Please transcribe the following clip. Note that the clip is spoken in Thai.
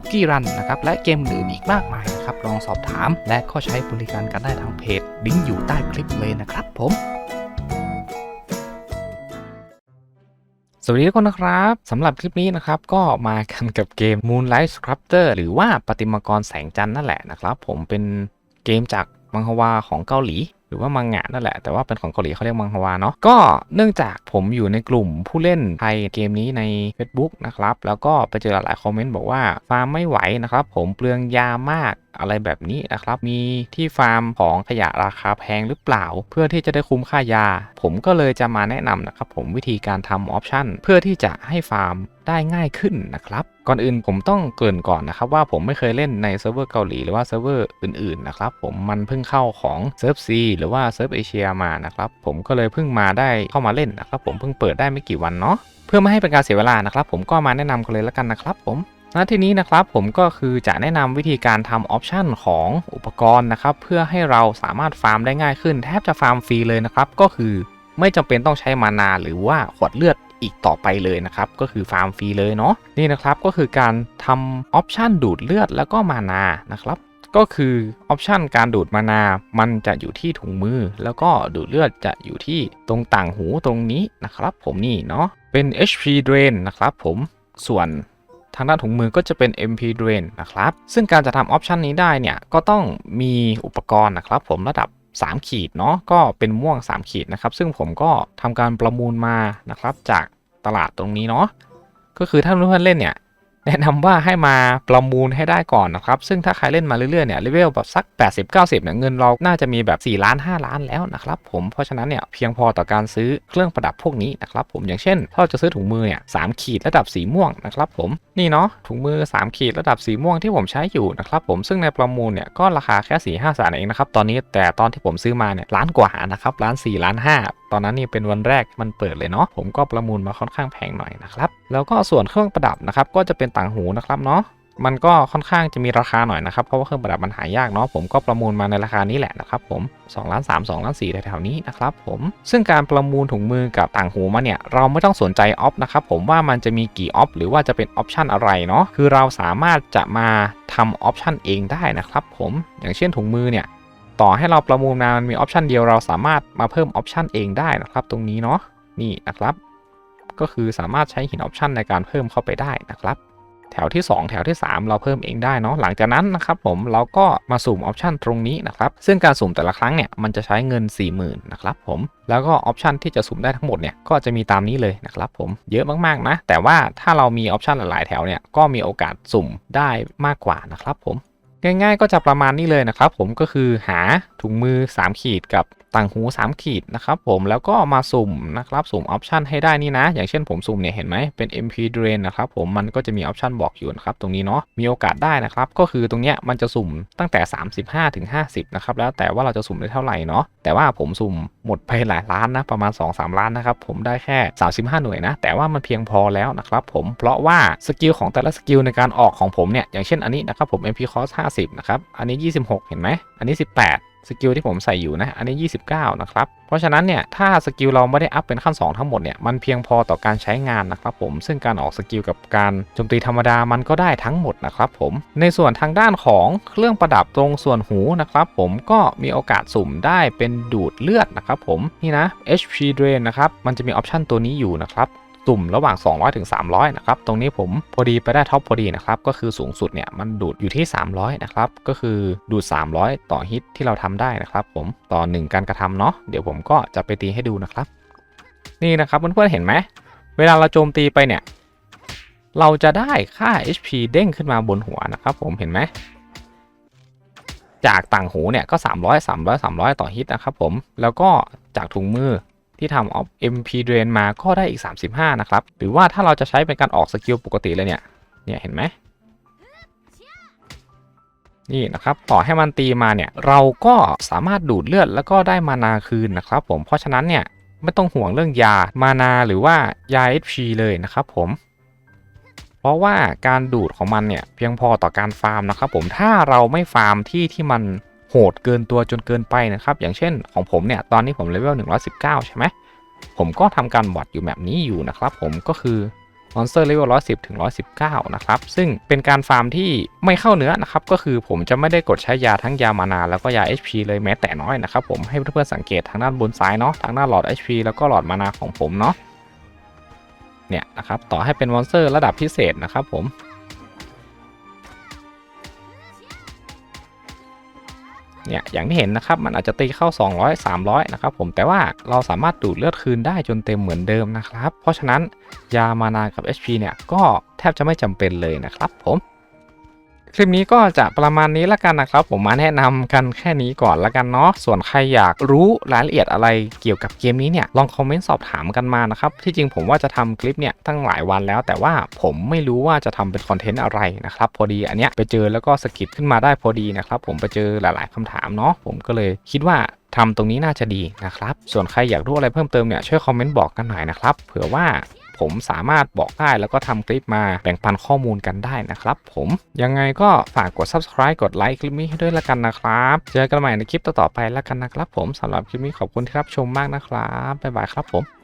คุกกี้รันนะครับและเกมอื่นอีกมากมายนะครับลองสอบถาม และก็ใช้บริการกันได้ทางเพจลิงก์อยู่ใต้คลิปเลยนะครับผมสวัสดีทุกคนนะครับสำหรับคลิปนี้นะครับก็มากันกับเกม Moonlight Sculptor หรือว่าประติมากรแสงจันทร์นั่นแหละนะครับ ผมเป็นเกมจากมังฮวาของเกาหลี หรือว่ามังงะนั่นแหละ แต่ว่าเป็นของเกาหลีเขาเรียกมังฮวาเนาะก็เนื่องจากผมอยู่ในกลุ่มผู้เล่นไทยเกมนี้ใน Facebook นะครับ แล้วก็ไปเจอหลายคอมเมนต์บอกว่าฟาร์มไม่ไหวนะครับ ผมเปลืองยามากอะไรแบบนี้นะครับ มีที่ฟาร์มของขยะราคาแพงหรือเปล่า เพื่อที่จะได้คุ้มค่ายา ผมก็เลยจะมาแนะนำนะครับผมวิธีการทำออปชันเพื่อที่จะให้ฟาร์มได้ง่ายขึ้นนะครับ ก่อนอื่นผมต้องเกริ่นก่อนนะครับว่าผมไม่เคยเล่นในเซิร์ฟเวอร์เกาหลีหรือว่าเซิร์ฟเวอร์อื่นๆนะครับผมมันเพิ่งเข้าของเซิร์ฟซีหรือว่าเซิร์ฟเอเชียมานะครับผมก็เลยเพิ่งมาได้เข้ามาเล่นนะครับผมเพิ่งเปิดได้ไม่กี่วันเนาะเพื่อไม่ให้เป็นการเสียเวลานะครับ ผมก็มาแนะนำกันเลยแล้วกันนะครับ ผมณทีนี้นะครับผมก็คือจะแนะนำวิธีการทำออปชันของอุปกรณ์นะครับเพื่อให้เราสามารถฟาร์มได้ง่ายขึ้น แทบจะฟาร์มฟรีเลยนะครับก็คือไม่จำเป็นต้องใช้มานาหรือว่าขวดเลือด อีกต่อไปเลยนะครับ ก็คือฟาร์มฟรีเลยเนาะนี่นะครับก็คือการทำออปชันดูดเลือดแล้วก็มานานะครับก็คือออปชันการดูดมานา มันจะอยู่ที่ถุงมือ แล้วก็ดูดเลือดจะอยู่ที่ตรงต่างหูตรงนี้นะครับ ผมนี่เนาะเป็น HP drain นะครับผมส่วนทางด้านถุงมือก็จะเป็น MP drain นะครับ ซึ่งการจะทำออปชันนี้ได้เนี่ย ก็ต้องมีอุปกรณ์นะครับผมระดับ 3 ขีดเนาะก็เป็นม่วง 3 ขีดนะครับ ซึ่งผมก็ทำการประมูลมานะครับจากตลาดตรงนี้เนาะก็คือถ้าเพื่อนๆเล่นเนี่ย แนะนำว่าให้มาประมูลให้ได้ก่อนนะครับ ซึ่งถ้าใครเล่นมาเรื่อยๆเนี่ยเลเวลแบบสัก 80-90เนี่ยเงินเราน่าจะมีแบบ 4 ล้าน 5 ล้านแล้วนะครับผมเพราะฉะนั้นเนี่ยเพียงพอต่อการซื้อเครื่องประดับพวกนี้นะครับผมอย่างเช่นถ้าเราจะซื้อถุงมือเนี่ยสขีดระดับสีม่วงนะครับผมนี่เนาะถุงมือ 3 ขีดระดับสีม่วงที่ผมใช้อยู่นะครับผมซึ่งในประมูลเนี่ยก็ราคาแค่4 5แสนเองนะครับตอนนี้แต่ตอนที่ผมซื้อมาเนี่ยล้านกว่านะครับล้าน4ล้าน5ตอนนั้นนี่เป็นวันแรกมันเปิดเลยเนาะผมก็ประมูลมาค่อนข้างแพงหน่อยนะครับแล้วก็ส่วนเครื่องประดับนะครับก็จะเป็นต่างหูนะครับเนาะมันก็ค่อนข้างจะมีราคาหน่อยนะครับ เพราะว่าเครื่องประดับมันหายากเนาะผมก็ประมูลมาในราคานี้แหละนะครับผม2ล้าน3 2ล้าน4แถวๆนี้นะครับผมซึ่งการประมูลถุงมือกับต่างหูมาเนี่ยเราไม่ต้องสนใจออฟนะครับผมว่ามันจะมีกี่ออฟหรือว่าจะเป็นออปชันอะไรเนาะคือเราสามารถจะมาทำออปชันเองได้นะครับผมอย่างเช่นถุงมือเนี่ยต่อให้เราประมูลมามันมีออปชันเดียวเราสามารถมาเพิ่มออปชันเองได้นะครับ ตรงนี้เนาะนี่นะครับ ก็คือสามารถใช้หินออปชันในการเพิ่มเข้าไปได้นะครับ แถวที่ 2 แถวที่ 3 เราเพิ่มเองได้เนาะหลังจากนั้นนะครับผมเราก็มาสุ่มออปชันตรงนี้นะครับซึ่งการสุ่มแต่ละครั้งเนี่ยมันจะใช้เงิน 40,000นะครับผมแล้วก็ออปชันที่จะสุ่มได้ทั้งหมดเนี่ยก็จะมีตามนี้เลยนะครับผมเยอะมากๆนะแต่ว่าถ้าเรามีออปชันหลายๆแถวเนี่ยก็มีโอกาสสุ่มได้มากกว่านะครับผมง่ายๆก็จะประมาณนี้เลยนะครับผมก็คือหาถุงมือ 3 ขีดกับต่างหู 3 ขีดนะครับผมแล้วก็มาสุ่มนะครับสุ่มออปชันให้ได้นี่นะ อย่างเช่นผมสุ่มเนี่ยเห็นไหมเป็น MP Drain นะครับผมมันก็จะมีออปชันบอกอยู่นะครับตรงนี้เนาะมีโอกาสได้นะครับก็คือตรงเนี้ยมันจะสุ่มตั้งแต่ 35ถึง50นะครับแล้วแต่ว่าเราจะสุ่มได้เท่าไหร่เนาะแต่ว่าผมสุ่มหมดไปหลายล้านนะประมาณ 2-3 ล้านนะครับผมได้แค่ 35 หน่วยนะ แต่ว่ามันเพียงพอแล้วนะครับผมเพราะว่าสกิลของแต่ละสกิลในการออกของผมเนี่ยอย่างเช่นอันนี้นะครับผม MP Cost 50นะครับอันนี้ 26 เห็นไหมอันนี้ 18 สกิลที่ผมใส่อยู่นะ อันนี้ 29 นะครับ เพราะฉะนั้นเนี่ย ถ้าสกิลเราไม่ได้อัพเป็นขั้น 2 ทั้งหมดเนี่ย มันเพียงพอต่อการใช้งานนะครับผม ซึ่งการออกสกิลกับการโจมตีธรรมดามันก็ได้ทั้งหมดนะครับผม ในส่วนทางด้านของเครื่องประดับตรงส่วนหูนะครับผมก็มีโอกาสสุ่มได้เป็นดูดเลือดนะครับผม นี่นะ HP Drain นะครับ มันจะมีออปชันตัวนี้อยู่นะครับ สุ่มระหว่าง 200ถึง300 นะครับ ตรงนี้ผมพอดีไปได้ท็อปพอดีนะครับ ก็คือสูงสุดเนี่ยมันดูดอยู่ที่ 300 นะครับ ก็คือดูด 300 ต่อฮิตที่เราทำได้นะครับ ผมต่อ 1 การกระทำเนาะ เดี๋ยวผมก็จะไปตีให้ดูนะครับ นี่นะครับเพื่อนๆเห็นไหม เวลาเราโจมตีไปเนี่ย เราจะได้ค่า HP เด้งขึ้นมาบนหัวนะครับ ผมเห็นไหมจากต่างหูเนี่ยก็ 300 300 300 ต่อฮิตนะครับผม แล้วก็จากถุงมือ ที่ทำออฟ MP Drain มาก็ได้อีก 35 นะครับ หรือว่าถ้าเราจะใช้เป็นการออกสกิลปกติเลยเนี่ย เนี่ยเห็นไหมนี่นะครับต่อให้มันตีมาเนี่ยเราก็สามารถดูดเลือดแล้วก็ได้มานาคืนนะครับผมเพราะฉะนั้นเนี่ยไม่ต้องห่วงเรื่องยามานาหรือว่ายา HP เลยนะครับผม เพราะว่าการดูดของมันเนี่ยเพียงพอต่อการฟาร์มนะครับผมถ้าเราไม่ฟาร์มที่ที่มัน โหดเกินตัวจนเกินไปนะครับ อย่างเช่นของผมเนี่ย ตอนนี้ผมเลเวล119 ใช่ไหม ผมก็ทำการวัดอยู่แบบนี้อยู่นะครับ ผมก็คือมอนสเตอร์เลเวล110 ถึง 119 นะครับ ซึ่งเป็นการฟาร์มที่ไม่เข้าเนื้อนะครับ ก็คือผมจะไม่ได้กดใช้ยาทั้งยามานา แล้วก็ยา HP เลยแม้แต่น้อยนะครับ ผมให้เพื่อนๆสังเกตทางด้านบนซ้ายเนาะทางด้านหลอด HP แล้วก็หลอดมานาของผมเนาะเนี่ยนะครับต่อให้เป็นมอนสเตอร์ระดับพิเศษนะครับผม เนี่ยอย่างที่เห็นนะครับมันอาจจะตีเข้า 200 300 นะครับผมแต่ว่าเราสามารถดูดเลือดคืนได้จนเต็มเหมือนเดิมนะครับ เพราะฉะนั้นยามานากับ HP เนี่ยก็แทบจะไม่จำเป็นเลยนะครับผม คลิปนี้ก็จะประมาณนี้ละกันนะครับ ผมมาแนะนำกันแค่นี้ก่อนละกันเนาะส่วนใครอยากรู้รายละเอียดอะไรเกี่ยวกับเกมนี้เนี่ยลองคอมเมนต์สอบถามกันมานะครับที่จริงผมว่าจะทำคลิปเนี่ยตั้งหลายวันแล้ว แต่ว่าผมไม่รู้ว่าจะทำเป็นคอนเทนต์อะไรนะครับพอดีอันเนี้ยไปเจอแล้วก็สะกิดขึ้นมาได้พอดีนะครับผมไปเจอหลาย ๆคำถามเนาะผมก็เลยคิดว่าทำตรงนี้น่าจะดีนะครับ ส่วนใครอยากรู้อะไรเพิ่มเติมเนี่ยช่วยคอมเมนต์บอกกันหน่อยนะครับ เผื่อว่า ผมสามารถบอกได้แล้วก็ทำคลิปมาแบ่งปันข้อมูลกันได้นะครับผมยังไงก็ฝากกด subscribe กดไลค์คลิปนี้ให้ด้วยละกันนะครับ เจอกันใหม่ในคลิปต่อๆไปละกันนะครับผมสำหรับคลิปนี้ขอบคุณที่รับชมมากนะครับบ๊ายบายครับผม